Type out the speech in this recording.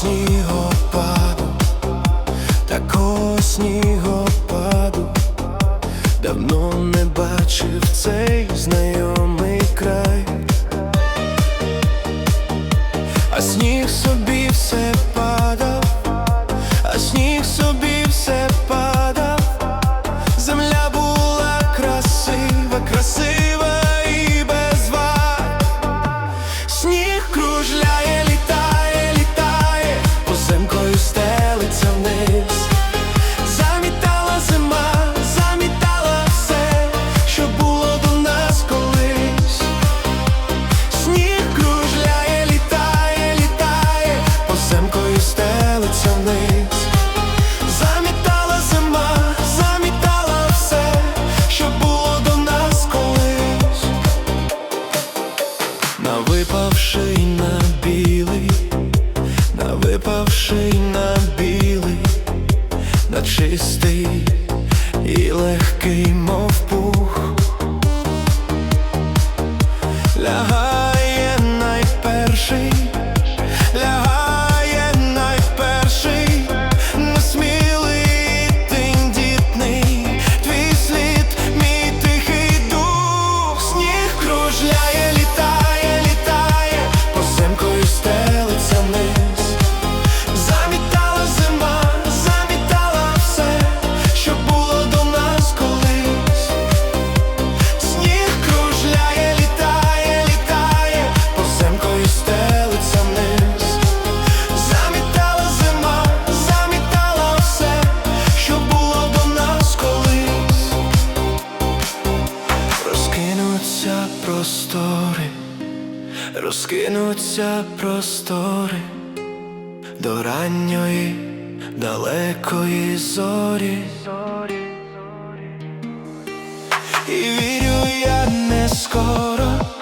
снігопаду, такого снігопаду, давно не бачив цей знайомий край, а сніг собі все падав, а сніг собі. Навипавши на білий, на навипавши на білий, на чистий і легкий, мов пух, лягає найперший. Розкинуться простори до ранньої далекої зорі, і вірю я не скоро.